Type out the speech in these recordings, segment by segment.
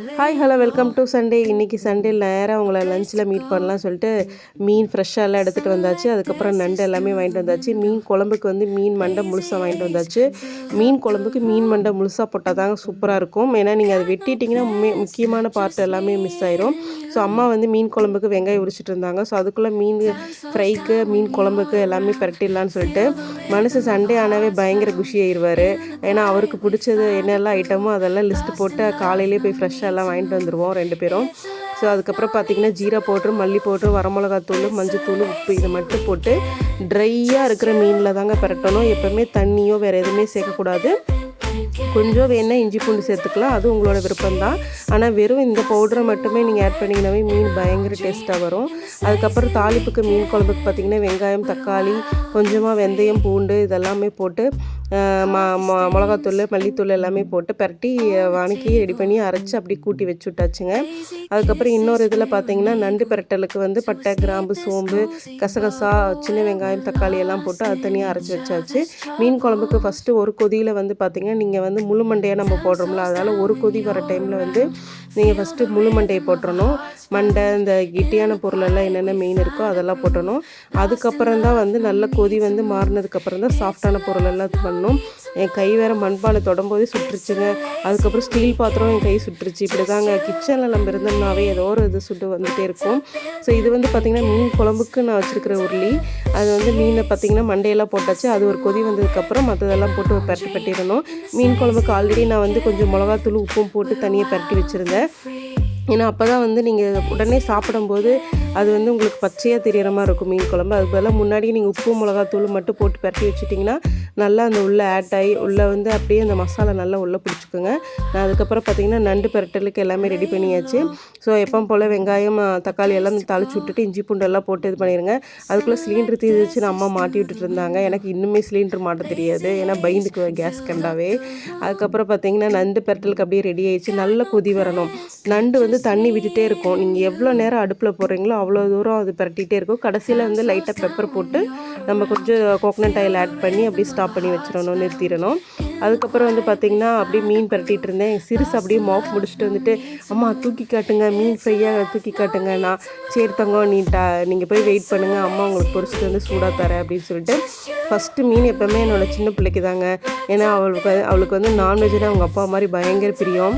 Hi hello welcome to Sunday இன்றைக்கி Sunday நேராக உங்களை லஞ்சில் மீட் பண்ணலாம் சொல்லிட்டு மீன் ஃப்ரெஷ்ஷாக எல்லாம் எடுத்துகிட்டு வந்தாச்சு. அதுக்கப்புறம் நண்டு எல்லாமே வாங்கிட்டு வந்தாச்சு. மீன் குழம்புக்கு வந்து மீன் மண்டை முழுசாக வாங்கிட்டு வந்தாச்சு. மீன் குழம்புக்கு மீன் மண்டை முழுசாக போட்டால் தாங்க சூப்பராக இருக்கும். ஏன்னா நீங்கள் அதை வெட்டிட்டிங்கன்னா முக்கியமான பார்ட் எல்லாமே மிஸ் ஆயிரும். ஸோ அம்மா வந்து மீன் குழம்புக்கு வெங்காயம் உரிச்சிட்டு இருந்தாங்க. ஸோ அதுக்குள்ளே மீன் ஃப்ரைக்கு மீன் குழம்புக்கு எல்லாமே பரட்டிடலான்னு சொல்லிட்டு மனுஷன் சண்டே ஆனாவே பயங்கர குஷி ஆயிடுவார். ஏன்னா அவருக்கு பிடிச்சது என்னெல்லாம் ஐட்டமோ அதெல்லாம் லிஸ்ட்டு போட்டு காலையிலேயே போய் ஃப்ரெஷ்ஷாக எல்லாம் வாங்கிட்டு வந்துடுவோம் ரெண்டு பேரும். ஸோ அதுக்கப்புறம் பார்த்திங்கன்னா ஜீரா பவுட்ரு மல்லி பவுட்ரு வரமிளகாத்தூள் மஞ்சத்தூள் உப்பு இதை மட்டும் போட்டு ட்ரையாக இருக்கிற மீனில் தாங்க பரட்டணும். எப்போவுமே தண்ணியோ வேறு எதுவுமே சேர்க்கக்கூடாது. கொஞ்சம் வேணால் இஞ்சி பூண்டு சேர்த்துக்கலாம். அது உங்களோட விருப்பம்தான். ஆனால் வெறும் இந்த பவுடரை மட்டுமே நீங்கள் ஆட் பண்ணிங்கனாவே மீன் பயங்கர டேஸ்ட்டாக வரும். அதுக்கப்புறம் தாளிப்புக்கு மீன் குழம்புக்கு பார்த்திங்கன்னா வெங்காயம் தக்காளி கொஞ்சமாக வெந்தயம் பூண்டு இதெல்லாமே போட்டு மிளகாத்தூள் மல்லித்தூள் எல்லாமே போட்டு பரட்டி வணக்கி ரெடி பண்ணி அரைச்சி அப்படி கூட்டி வச்சு விட்டாச்சுங்க அதுக்கப்புறம் இன்னொரு இதில் பார்த்தீங்கன்னா நண்டு பரட்டலுக்கு வந்து பட்டை கிராம்பு சோம்பு கசகசா சின்ன வெங்காயம் தக்காளி எல்லாம் போட்டு அது தனியாக அரைச்சி வச்சாச்சு. மீன் குழம்புக்கு ஃபஸ்ட்டு ஒரு கொதியில் வந்து பார்த்திங்கன்னா நீங்கள் வந்து முழு மண்டையாக நம்ம போடுறோம்ல அதனால் ஒரு கொதி வர டைமில் வந்து நீங்கள் ஃபஸ்ட்டு முழு மண்டையை போட்டுறணும். மண்டை இந்த கெட்டியான பொருளெல்லாம் என்னென்ன மெயின் இருக்கோ அதெல்லாம் போட்டணும் அதுக்கப்புறம் தான் வந்து நல்ல கொதி வந்து மாறினதுக்கப்புறம் தான் சாஃப்டான பொருளெல்லாம் பண்ணணும் என் கை வேறு மண்பானை தொடம்போதே சுட்டுருச்சுங்க. அதுக்கப்புறம் ஸ்டீல் பாத்திரம் என் கை சுட்டுருச்சு. இப்படி தாங்க கிச்சனில் நம்ம இருந்தோம்னாவே ஏதோ ஒரு இது சுட்டு வந்துகிட்டே இருக்கும். ஸோ இது வந்து பார்த்திங்கன்னா மீன் குழம்புக்கு நான் வச்சுருக்கிற உருளி. அது வந்து மீனை பார்த்திங்கன்னா மண்டையெல்லாம் போட்டாச்சு. அது ஒரு கொதி வந்ததுக்கப்புறம் மற்றதெல்லாம் போட்டு பரட்டி பட்டிடணும். மீன் குழம்புக்கு ஆல்ரெடி நான் வந்து கொஞ்சம் மிளகாத்தூள் உப்பும் போட்டு தனியாக பரட்டி வச்சுருந்தேன். ஏன்னா அப்போ தான் வந்து நீங்கள் உடனே சாப்பிடும்போது அது வந்து உங்களுக்கு பச்சையாக தெரிகிற மாதிரி இருக்கும். மீன் குழம்பு. அதுக்கு பதிலாக முன்னாடியே நீங்கள் உப்பு மிளகாத்தூள் மட்டும் போட்டு பரட்டி வச்சுட்டிங்கன்னா நல்லா அந்த உள்ளே ஆட் ஆகி உள்ளே வந்து அப்படியே அந்த மசாலா நல்லா உள்ளே பிடிச்சிக்கோங்க. நான் அதுக்கப்புறம் பார்த்திங்கன்னா நண்டு பரட்டலுக்கு எல்லாமே ரெடி பண்ணியாச்சு. ஸோ எப்போ போல் வெங்காயம் தக்காளி எல்லாம் தாளிச்சு விட்டுட்டு இஞ்சி பூண்டு எல்லாம் போட்டு இது பண்ணிடுங்க அதுக்குள்ளே சிலிண்டர் தீர்த்து வச்சு நான் அம்மா மாட்டி விட்டுட்டு இருந்தாங்க. எனக்கு இன்னுமே சிலிண்டர் மாட்ட தெரியாது. ஏன்னா பயந்துக்கு கேஸ் கண்டாவே. அதுக்கப்புறம் பார்த்திங்கன்னா நண்டு பரட்டலுக்கு அப்படியே ரெடி ஆகிடுச்சு நல்ல கொதி வரணும். நண்டு வந்து தண்ணி விட்டுட்டே இருக்கும். நீங்கள் எவ்வளோ நேரம் அடுப்பில் போடுறீங்களோ அவ்வளோ தூரம் அது பரட்டிகிட்டே இருக்கும். கடைசியில் வந்து லைட்டாக பெப்பர் போட்டு நம்ம கொஞ்சம் கோகனட் ஆயில் ஆட் பண்ணி அப்படியே ஸ்டாப் பண்ணி வச்சிடணும் நிறுத்திடணும். அதுக்கப்புறம் வந்து பார்த்திங்கன்னா அப்படியே மீன் பரட்டிகிட்டு இருந்தேன். சிறுசு அப்படியே மாஃப் முடிச்சுட்டு வந்துட்டு அம்மா தூக்கி காட்டுங்க மீன் ஃப்ரையாக தூக்கி காட்டுங்க நான் சரி தங்கம் நீ டா நீங்கள் போய் வெயிட் பண்ணுங்கள் அம்மா உங்களுக்கு பொறிச்சிட்டு வந்து சூடாக தரேன் அப்படின்னு சொல்லிட்டு ஃபஸ்ட்டு மீன் எப்போவுமே என்னோடய சின்ன பிள்ளைக்கு தாங்க ஏன்னா அவளுக்கு அவளுக்கு வந்து நான்வெஜ்னால் அவங்க அப்பா மாதிரி பயங்கர பிரியம்.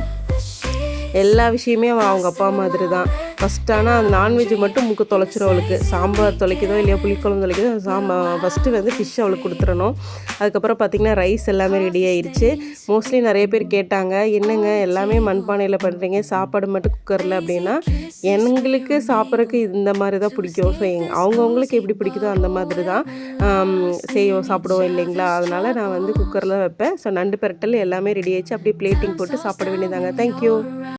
எல்லா விஷயமே அவள் அவங்க அப்பா மாதிரி தான் ஃபஸ்ட் ஆனால் அந்த நான்வெஜ் மட்டும் முக்கு தொலைச்சிரும் அவளுக்கு. சாம்பார் தொலைக்குதோ இல்லையா புளிக்குழம்பு தொலைக்குதோ சாம்பா ஃபஸ்ட்டு வந்து ஃபிஷ் அவளுக்கு கொடுத்துடணும். அதுக்கப்புறம் பார்த்திங்கன்னா ரைஸ் எல்லாமே ரெடி ஆயிடுச்சு மோஸ்ட்லி நிறைய பேர் கேட்டாங்க என்னங்க எல்லாமே மண்பானையில் பண்ணுறீங்க சாப்பாடு மட்டும் குக்கரில் அப்படின்னா எங்களுக்கு சாப்பிட்றதுக்கு இந்த மாதிரி தான் பிடிக்கும். ஸோ எங் அவங்கவுங்களுக்கு எப்படி பிடிக்குதோ அந்த மாதிரி தான் செய்வோம் சாப்பிடுவோம் இல்லைங்களா? அதனால் நான் வந்து குக்கரில் வைப்பேன். ஸோ நண்டு பெரட்டல் எல்லாமே ரெடி ஆயிடுச்சு. அப்படியே பிளேட்டிங் போட்டு சாப்பிட வேண்டியதாங்க தேங்க்யூ